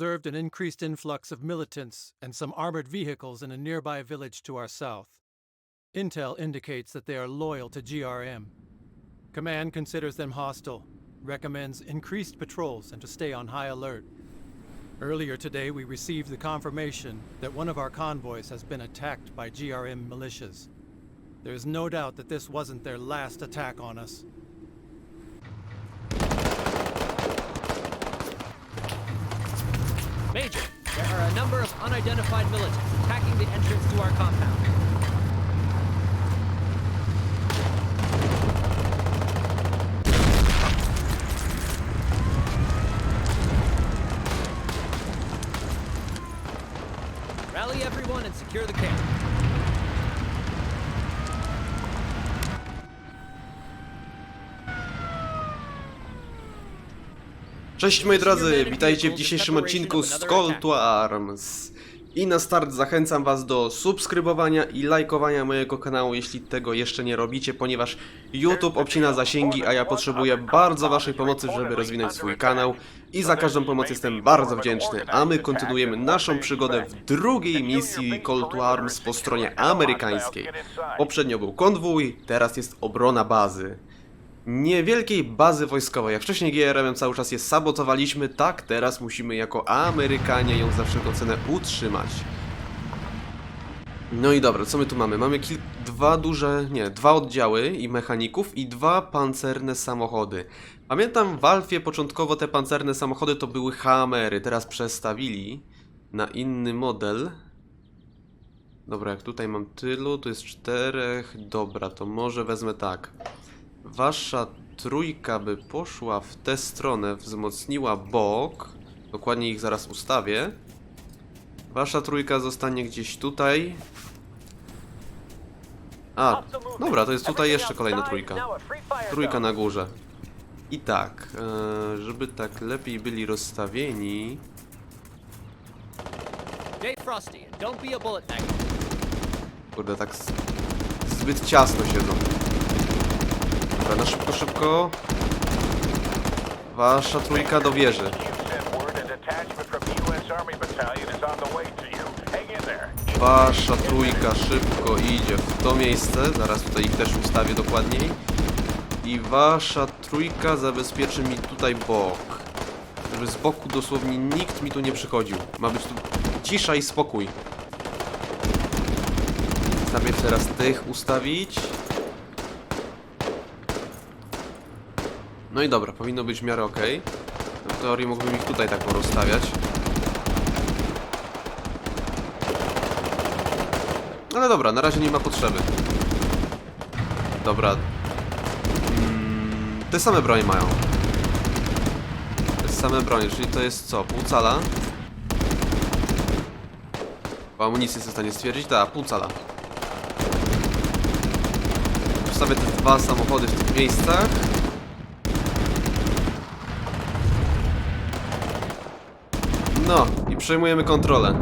observed an increased influx of militants and some armored vehicles in a nearby village to our south. Intel indicates that they are loyal to GRM. Command considers them hostile, recommends increased patrols and to stay on high alert. Earlier today, we received the confirmation that one of our convoys has been attacked by GRM militias. There is no doubt that this wasn't their last attack on us. Major, there are a number of unidentified militants attacking the entrance to our compound. Rally everyone and secure the camp. Cześć moi drodzy, witajcie w dzisiejszym odcinku z Call to Arms. I na start zachęcam was do subskrybowania i lajkowania mojego kanału, jeśli tego jeszcze nie robicie, ponieważ YouTube obcina zasięgi, a ja potrzebuję bardzo waszej pomocy, żeby rozwinąć swój kanał. I za każdą pomoc jestem bardzo wdzięczny, a my kontynuujemy naszą przygodę w drugiej misji Call to Arms po stronie amerykańskiej. Poprzednio był konwój, teraz jest obrona bazy niewielkiej bazy wojskowej. Jak wcześniej GRM cały czas je sabotowaliśmy, tak teraz musimy jako Amerykanie ją za wszelką cenę utrzymać. No i dobra, co my tu mamy? Mamy kil... dwa duże, nie, dwa oddziały i mechaników i dwa pancerne samochody. Pamiętam w Alfie początkowo te pancerne samochody to były Hammery, teraz przestawili na inny model. Dobra, jak tutaj mam tylu, to jest czterech. Dobra, to może wezmę tak. Wasza trójka by poszła w tę stronę, wzmocniła bok. Dokładnie ich zaraz ustawię. Wasza trójka zostanie gdzieś tutaj. A, dobra, to jest tutaj jeszcze kolejna trójka. Trójka na górze. I tak, e, żeby tak lepiej byli rozstawieni. Kurde, tak zbyt ciasno siedzą. Dobra, na szybko, szybko. Wasza trójka do wieży. Wasza trójka szybko idzie w to miejsce. Zaraz tutaj ich też ustawię dokładniej. I wasza trójka zabezpieczy mi tutaj bok. Żeby z boku dosłownie nikt mi tu nie przychodził. Ma być tu cisza i spokój. Najpierw teraz tych ustawić. No i dobra, powinno być w miarę ok. W teorii mógłbym ich tutaj tak porozstawiać. Ale dobra, na razie nie ma potrzeby. Dobra. Mm, te same bronie mają. Te same bronie, czyli to jest co? Pół cala? Po amunicji jestem w stanie stwierdzić? Tak, pół cala. Wstawię te dwa samochody w tych miejscach. No, i przejmujemy kontrolę.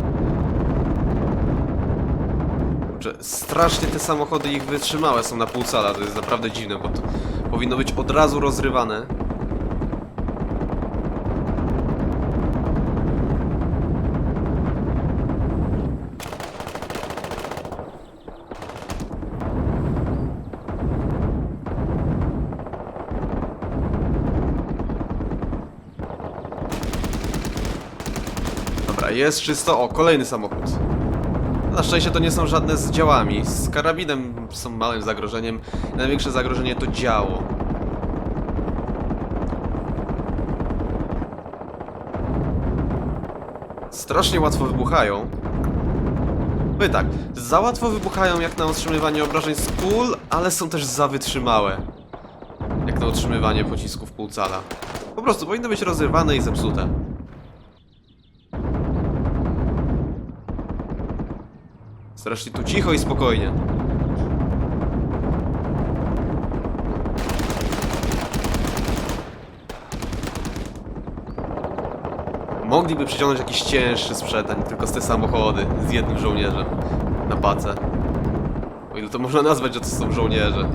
Kurczę, strasznie te samochody ich wytrzymałe są na pół cala, to jest naprawdę dziwne, bo to powinno być od razu rozrywane. Jest czysto. O, kolejny samochód. Na szczęście to nie są żadne z działami. Z karabinem są małym zagrożeniem. Największe zagrożenie to działo. Strasznie łatwo wybuchają. Wy tak, za łatwo wybuchają jak na otrzymywanie obrażeń z kul, ale są też za wytrzymałe. Jak na otrzymywanie pocisków pół cala. Po prostu powinny być rozrywane i zepsute. Strasznie tu cicho i spokojnie. Mogliby przyciągnąć jakiś cięższy sprzęt, tylko z te samochody z jednym żołnierzem na pacę. O ile to można nazwać, że to są żołnierze.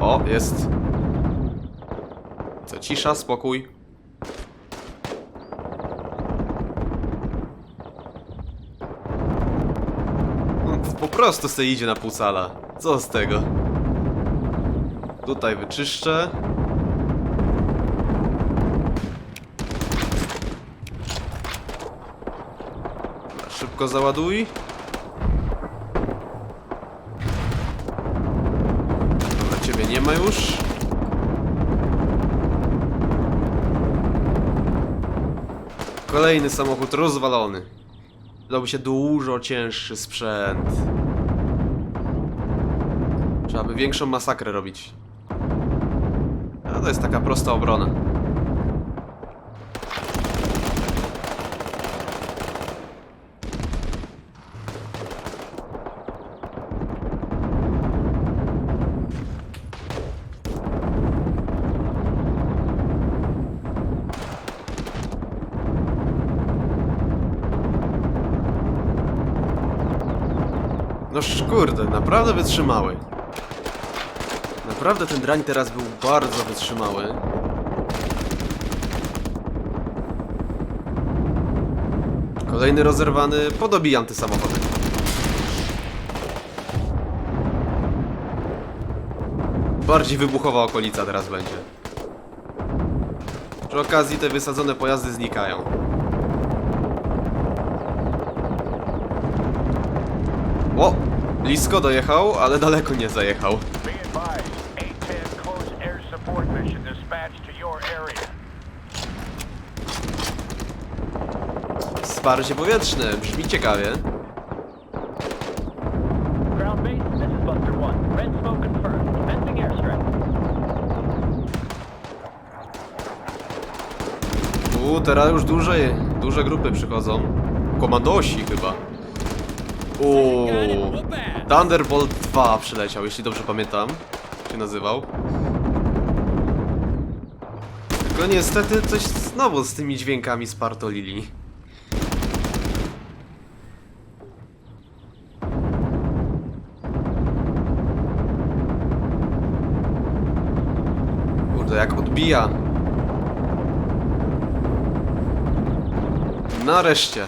O, jest. Co, cisza, spokój. No, Po prostu sobie idzie na pół cala. Co z tego? Tutaj wyczyszczę. Szybko załaduj. Dobra, ciebie nie ma już. Kolejny samochód rozwalony. Dałby się dużo cięższy sprzęt. Trzeba by większą masakrę robić. A to jest taka prosta obrona. No kurde, naprawdę wytrzymały. Naprawdę ten drań teraz był bardzo wytrzymały. Kolejny rozerwany, podobijam te samochody. Bardziej wybuchowa okolica teraz będzie. Przy okazji te wysadzone pojazdy znikają. O! Blisko dojechał, ale daleko nie zajechał. Wsparcie powietrzne, brzmi ciekawie. Ground base, this is Buster. Red smoke confirmed. Commencing. U, teraz już duże, duże grupy przychodzą. Komandosi chyba. Uuu. Thunderbolt 2 przyleciał, jeśli dobrze pamiętam. Się nazywał. Tylko niestety coś znowu z tymi dźwiękami spartolili. Kurde, jak odbija. Nareszcie.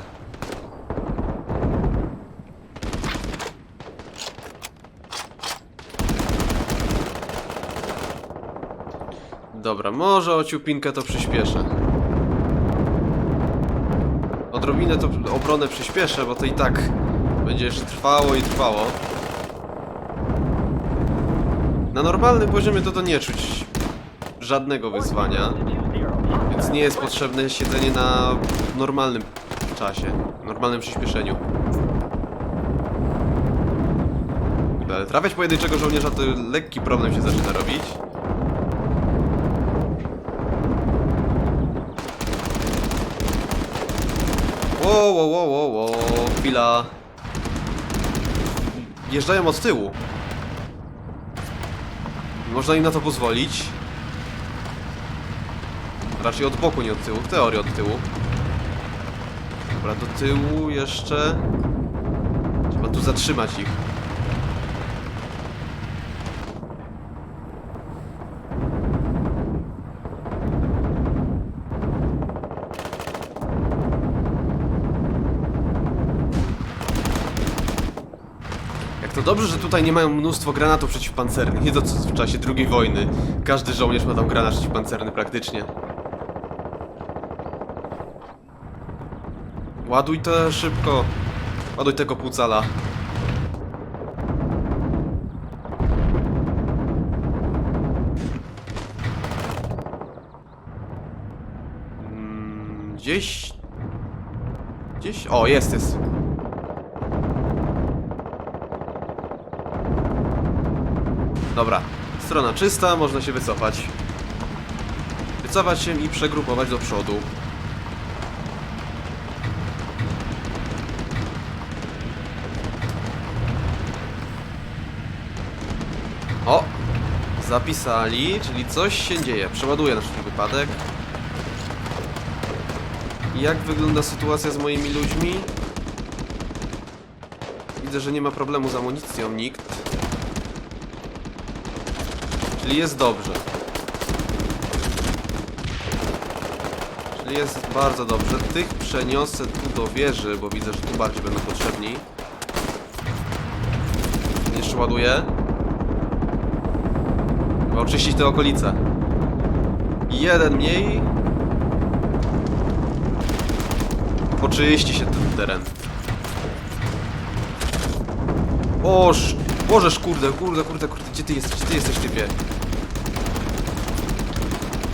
Dobra, może o ciupinkę to przyspieszę. Odrobinę to obronę przyspieszę, bo to i tak będzie jeszcze trwało i trwało. Na normalnym poziomie to to nie czuć żadnego wyzwania. Więc nie jest potrzebne siedzenie na normalnym czasie, normalnym przyspieszeniu. Ale trafiać pojedynczego żołnierza to lekki problem się zaczyna robić. Wow, wow, wow, wow, wow, chwila. Jeżdżają od tyłu. Można im na to pozwolić. Raczej od boku, nie od tyłu. W teorii od tyłu. Dobra, do tyłu jeszcze. Trzeba tu zatrzymać ich. Dobrze, że tutaj nie mają mnóstwo granatów przeciwpancernych. Nie to co w czasie II wojny. Każdy żołnierz ma tam granat przeciwpancerny praktycznie. Ładuj to szybko. Ładuj tego półcala. Mm, Gdzieś... Gdzieś... O, jest, jest. Dobra, strona czysta, można się wycofać. Wycofać się i przegrupować do przodu. Zapisali, czyli coś się dzieje. Przeładuję na wszelki wypadek. Jak wygląda sytuacja z moimi ludźmi? Widzę, że nie ma problemu z amunicją nikt. Czyli jest dobrze. Czyli jest bardzo dobrze. Tych przeniosę tu do wieży, bo widzę, że tu bardziej będą potrzebni. Jeszcze ładuję. Chyba oczyścić te okolice. Jeden mniej. Poczyści się ten teren. Oż, Bożeż, kurde, kurde, kurde, kurde, gdzie ty jesteś, gdzie ty jesteś, typie?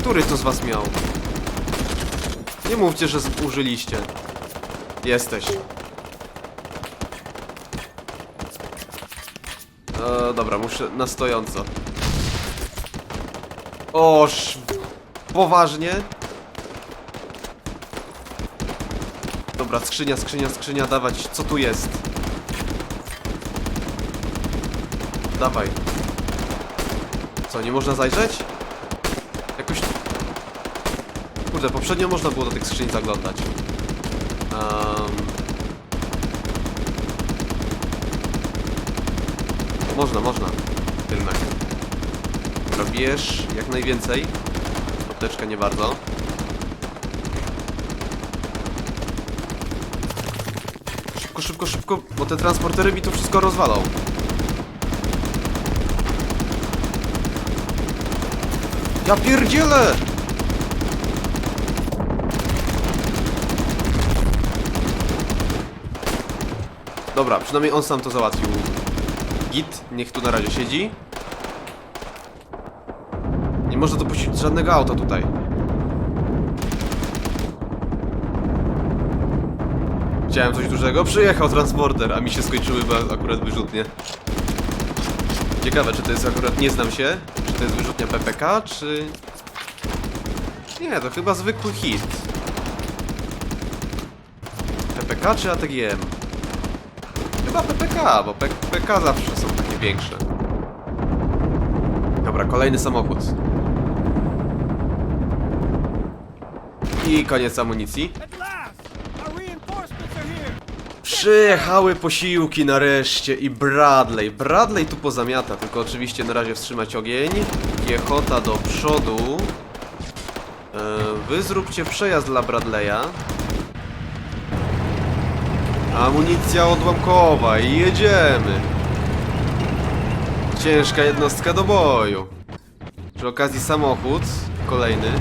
Który to z was miał? Nie mówcie, że zużyliście. Jesteś. E, dobra, muszę na stojąco. Oż, poważnie? Dobra, skrzynia, skrzynia, skrzynia, dawać, co tu jest? Dawaj. Co, nie można zajrzeć? Jakoś... Kurde, poprzednio można było do tych skrzyń zaglądać. Um... Można, można. Jednak. Bierz jak najwięcej. Apteczka nie bardzo. Szybko, szybko, szybko, bo te transportery mi to wszystko rozwalą. Ja pierdzielę! Dobra, przynajmniej on sam to załatwił. Git, niech tu na razie siedzi. Można dopuścić żadnego auta tutaj. Chciałem coś dużego, przyjechał transporter, a mi się skończyły akurat wyrzutnie. Ciekawe, czy to jest akurat, nie znam się, czy to jest wyrzutnia PPK, czy... Nie, to chyba zwykły hit. PPK czy ATGM? Chyba PPK, bo PPK zawsze są takie większe. Dobra, kolejny samochód. I koniec amunicji. Przyjechały posiłki nareszcie i Bradley. Bradley tu pozamiata, tylko oczywiście na razie wstrzymać ogień. Piechota do przodu. E, Wy zróbcie przejazd dla Bradley'a. Amunicja odłamkowa i jedziemy. Ciężka jednostka do boju. Przy okazji samochód kolejny.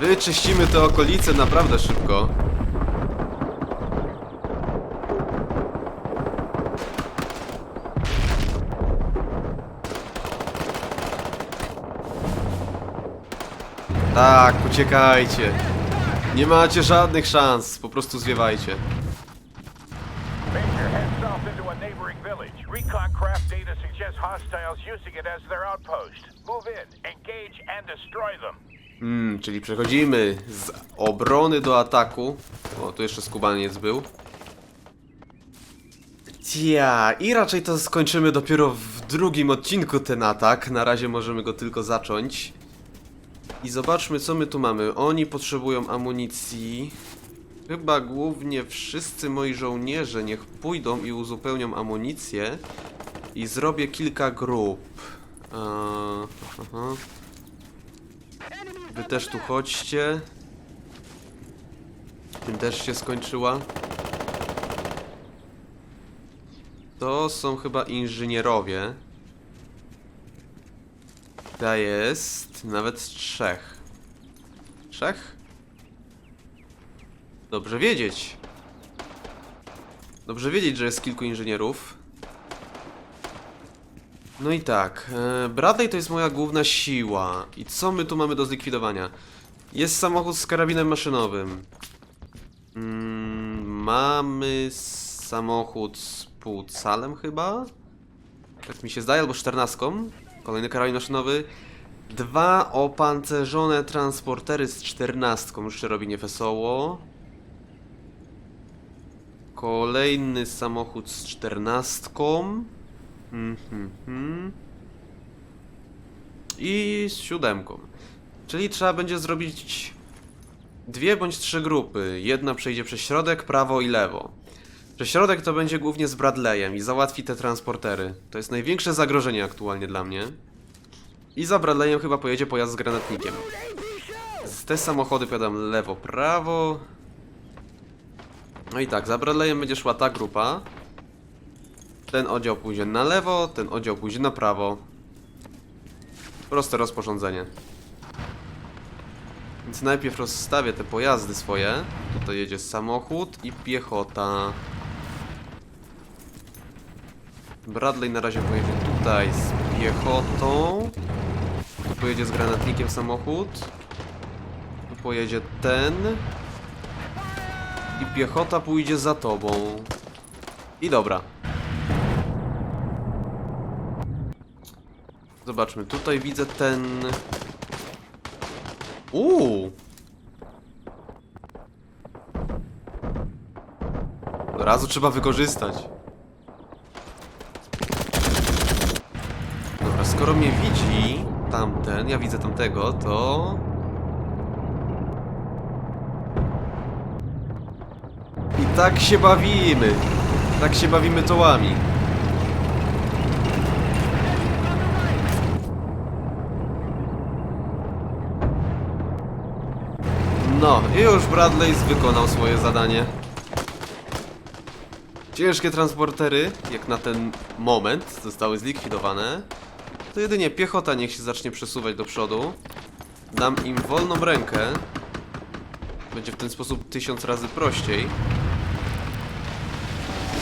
Wyczyścimy te okolice naprawdę szybko. Tak, uciekajcie. Nie macie żadnych szans, po prostu zwiewajcie. Recon craft data suggests hostiles using it as their outpost. Move in, engage, and destroy them. Hmm, czyli przechodzimy z obrony do ataku. O, tu jeszcze skubaniec był. Tia, i raczej to skończymy dopiero w drugim odcinku ten atak. Na razie możemy go tylko zacząć. I zobaczmy, co my tu mamy. Oni potrzebują amunicji. Chyba głównie wszyscy moi żołnierze niech pójdą i uzupełnią amunicję. I zrobię kilka grup. Eee, aha. Wy też tu chodźcie. Tym też się skończyła. To są chyba inżynierowie. Ta jest nawet trzech. Trzech? Dobrze wiedzieć. Dobrze wiedzieć, że jest kilku inżynierów. No i tak, e, Bradley to jest moja główna siła. I co my tu mamy do zlikwidowania? Jest samochód z karabinem maszynowym. Mm, mamy samochód z półcalem chyba? Tak mi się zdaje, albo czternastką. Kolejny karabin maszynowy. Dwa opancerzone transportery z czternastką, już się robi niewesoło. Kolejny samochód z czternastką. I z siódemką. Czyli trzeba będzie zrobić dwie bądź trzy grupy. Jedna przejdzie przez środek, prawo i lewo. że środek to będzie głównie z Bradleyem i załatwi te transportery. To jest największe zagrożenie aktualnie dla mnie. I za Bradleyem chyba pojedzie pojazd z granatnikiem. Z te samochody powiadam lewo, prawo. No i tak, za Bradleyem będzie szła ta grupa. Ten oddział pójdzie na lewo, ten oddział pójdzie na prawo. Proste rozporządzenie. Więc najpierw rozstawię te pojazdy swoje. Tutaj jedzie samochód i piechota. Bradley na razie pojedzie tutaj z piechotą. Tu pojedzie z granatnikiem samochód. Tu pojedzie ten. I piechota pójdzie za tobą. I dobra. Zobaczmy, tutaj widzę ten... Uuu! Od razu trzeba wykorzystać. Dobra, skoro mnie widzi tamten, ja widzę tamtego, to... I tak się bawimy. Tak się bawimy tołami. No, i już Bradley wykonał swoje zadanie. Ciężkie transportery, jak na ten moment, zostały zlikwidowane. To jedynie piechota niech się zacznie przesuwać do przodu. Dam im wolną rękę. Będzie w ten sposób tysiąc razy prościej.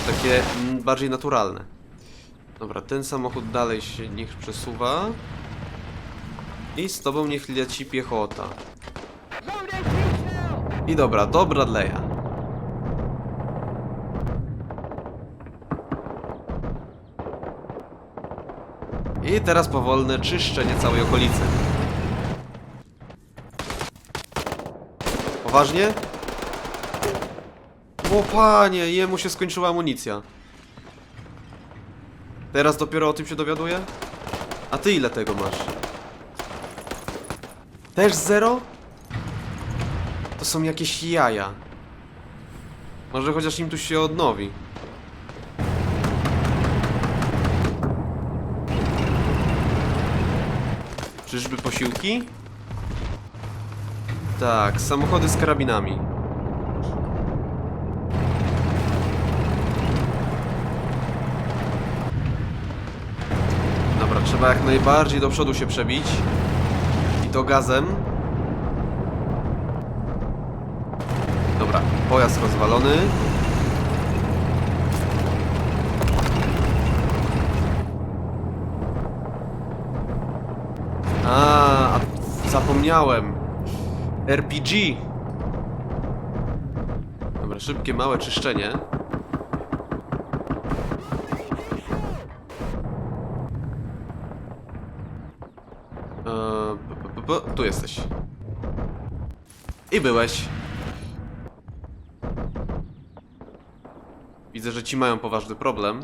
Takie mm, bardziej naturalne. Dobra, ten samochód dalej się niech przesuwa. I z tobą niech leci piechota. I dobra, do Bradley'a. I teraz powolne czyszczenie całej okolicy. Poważnie? O panie, jemu się skończyła amunicja. Teraz dopiero o tym się dowiaduje? A ty ile tego masz? Też zero? To są jakieś jaja. Może chociaż im tu się odnowi. Czyżby posiłki? Tak, samochody z karabinami. Dobra, trzeba jak najbardziej do przodu się przebić. I to gazem. Dobra, pojazd rozwalony. A, zapomniałem. RPG. Dobra, szybkie, małe czyszczenie. P- tu jesteś. I byłeś. Widzę, że ci mają poważny problem.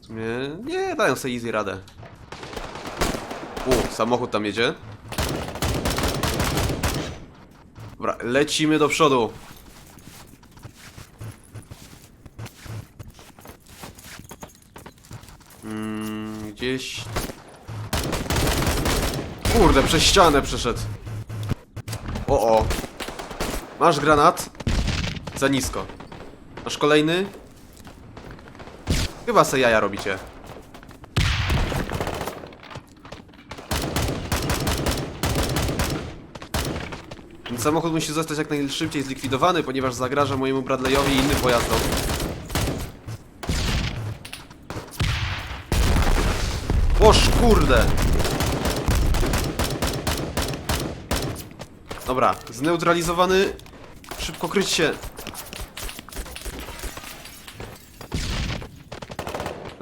W sumie nie dają sobie easy radę. U, samochód tam jedzie. Dobra, lecimy do przodu. Mm, gdzieś... Kurde, przez ścianę przeszedł. O, o. Masz granat? Za nisko. Masz kolejny? Chyba se jaja robicie. Ten samochód musi zostać jak najszybciej zlikwidowany, ponieważ zagraża mojemu Bradleyowi i innym pojazdom. Oż kurde! Dobra, zneutralizowany. Szybko kryć się.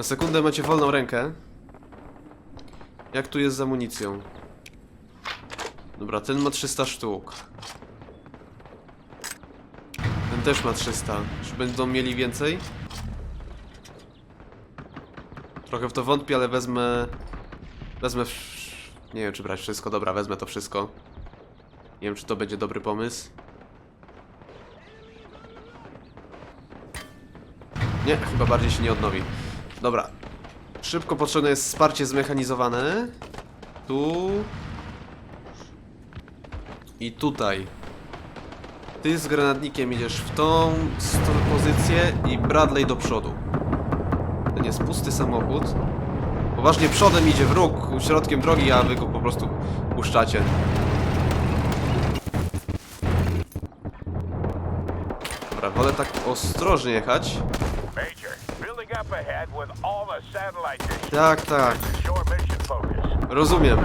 Na sekundę macie wolną rękę. Jak tu jest z amunicją? Dobra, ten ma 300 sztuk. Ten też ma 300. Czy będą mieli więcej? Trochę w to wątpię, ale wezmę... Wezmę... Nie wiem, czy brać wszystko. Dobra, wezmę to wszystko. Nie wiem, czy to będzie dobry pomysł. Nie, chyba bardziej się nie odnowi. Dobra. Szybko potrzebne jest wsparcie zmechanizowane. Tu. I tutaj. Ty z granatnikiem idziesz w tą pozycję i Bradley do przodu. Ten jest pusty samochód. Poważnie przodem idzie wróg, środkiem drogi, a wy go po prostu puszczacie. Dobra, wolę tak ostrożnie jechać. Tak, tak. Rozumiem.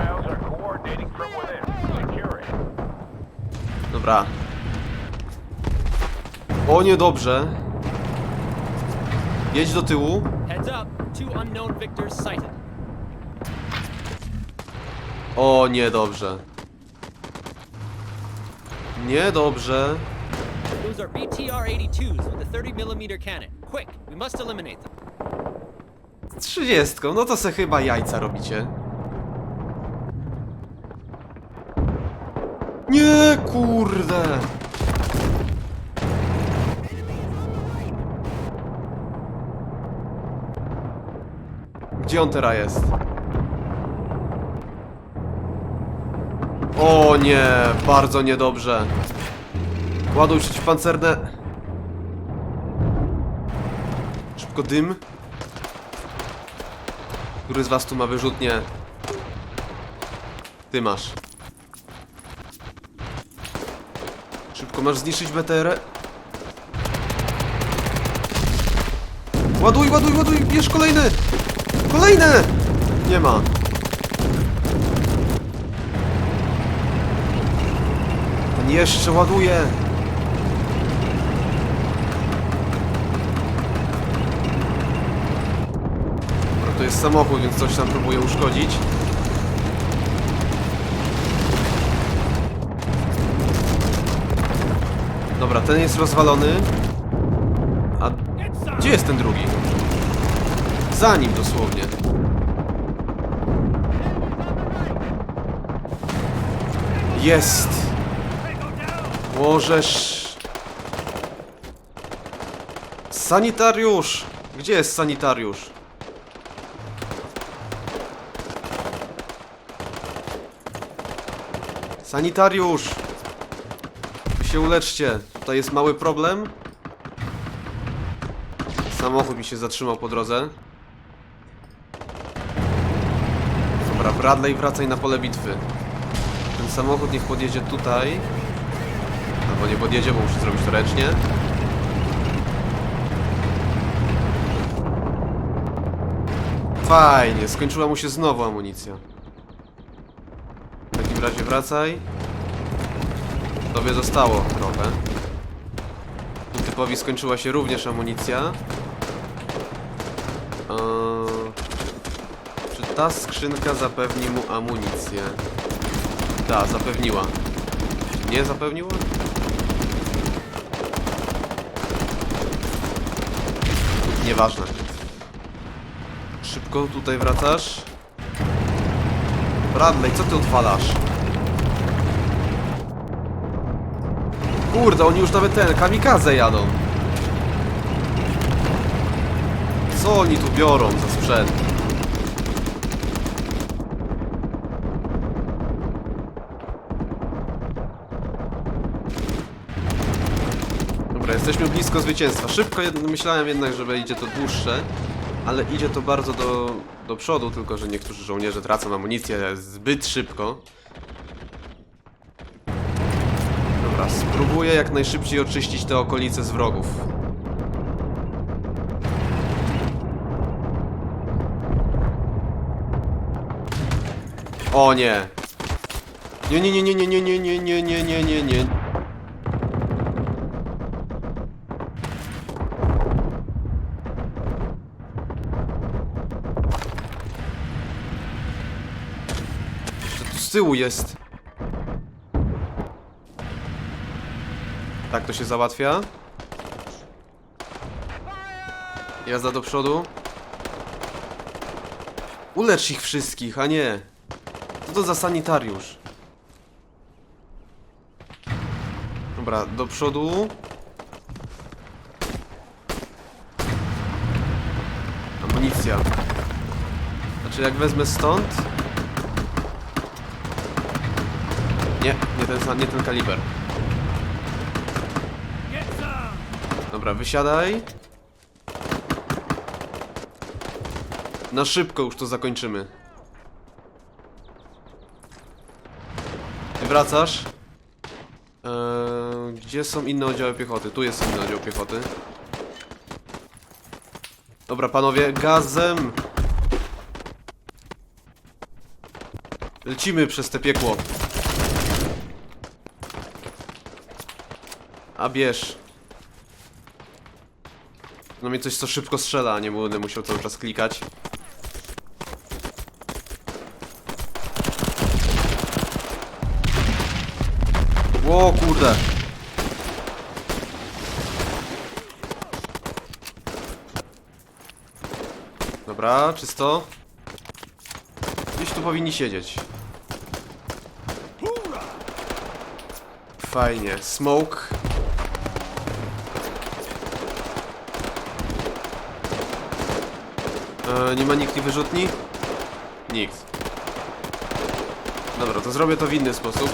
Dobra. O, niedobrze. Jedź do tyłu. O, niedobrze. Niedobrze. Those are BTR-82s with a 30mm cannon. Quick, we must eliminate them. Trzydziestką, no to se chyba jajca robicie. Nie, kurde. Gdzie on teraz jest? O nie, bardzo niedobrze. Ładuj przeciwpancerne. Szybko dym. Który z was tu ma wyrzutnie? Ty masz. Szybko masz zniszczyć BTR. Ładuj, ładuj, ładuj, bierz kolejne! Kolejne! Nie ma. On jeszcze ładuje. To jest samochód, więc coś tam próbuje uszkodzić. Dobra, ten jest rozwalony. A gdzie jest ten drugi? Za nim dosłownie. Jest! Możesz... Sanitariusz! Gdzie jest sanitariusz? Sanitariusz! Się uleczcie. Tutaj jest mały problem. Samochód mi się zatrzymał po drodze. Dobra, Bradley, wracaj na pole bitwy. Ten samochód niech podjedzie tutaj. Albo nie podjedzie, bo muszę zrobić to ręcznie. Fajnie, skończyła mu się znowu amunicja. Wracaj. Tobie zostało trochę. Typowi skończyła się również amunicja. Eee, czy ta skrzynka zapewni mu amunicję? Da, zapewniła. Nie zapewniła? Nieważne. Szybko tutaj wracasz. Bradley, co ty odwalasz? Kurde, oni już nawet ten, kamikaze jadą. Co oni tu biorą za sprzęt? Dobra, jesteśmy blisko zwycięstwa. Szybko, jed- myślałem jednak, że idzie to dłuższe, ale idzie to bardzo do, do przodu, tylko że niektórzy żołnierze tracą amunicję zbyt szybko. Dobra, spróbuję jak najszybciej oczyścić te okolice z wrogów. O nie! Nie, nie, nie, nie, nie, nie, nie, nie, nie, nie, nie, nie, nie. Z tyłu jest. To się załatwia. Jazda do przodu. Ulecz ich wszystkich, a nie. Co to za sanitariusz? Dobra, do przodu. Amunicja. Znaczy jak wezmę stąd... Nie, nie ten, nie ten kaliber. Dobra, wysiadaj. Na szybko już to zakończymy. Ty wracasz? Eee, gdzie są inne oddziały piechoty? Tu jest inny oddział piechoty. Dobra, panowie, gazem! Lecimy przez te piekło. A bierz. No mi coś co szybko strzela, a nie będę musiał cały czas klikać. O kurde. Dobra, czysto. Gdzieś tu powinni siedzieć. Fajnie. Smoke. Nie ma nikt nie wyrzutni? Nikt. Dobra, to zrobię to w inny sposób.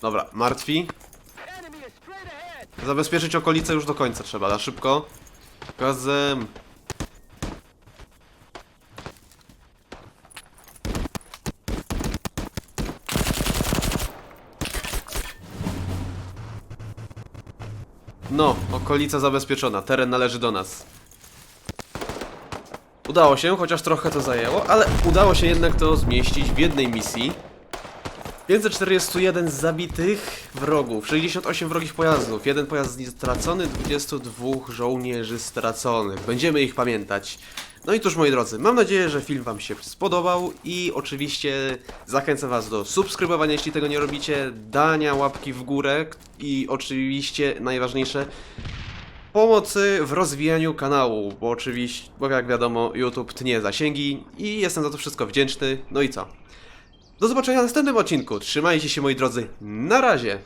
Dobra, martwi. Zabezpieczyć okolice już do końca trzeba, na szybko. Gazem. No, okolica zabezpieczona, teren należy do nas. Udało się, chociaż trochę to zajęło, ale udało się jednak to zmieścić w jednej misji. 541 zabitych wrogów, 68 wrogich pojazdów, jeden pojazd stracony, 22 żołnierzy straconych. Będziemy ich pamiętać. No i cóż moi drodzy, mam nadzieję, że film wam się spodobał i oczywiście zachęcam was do subskrybowania, jeśli tego nie robicie, dania łapki w górę i oczywiście najważniejsze pomocy w rozwijaniu kanału, bo oczywiście, bo jak wiadomo YouTube tnie zasięgi i jestem za to wszystko wdzięczny. No i co? Do zobaczenia w następnym odcinku. Trzymajcie się moi drodzy. Na razie.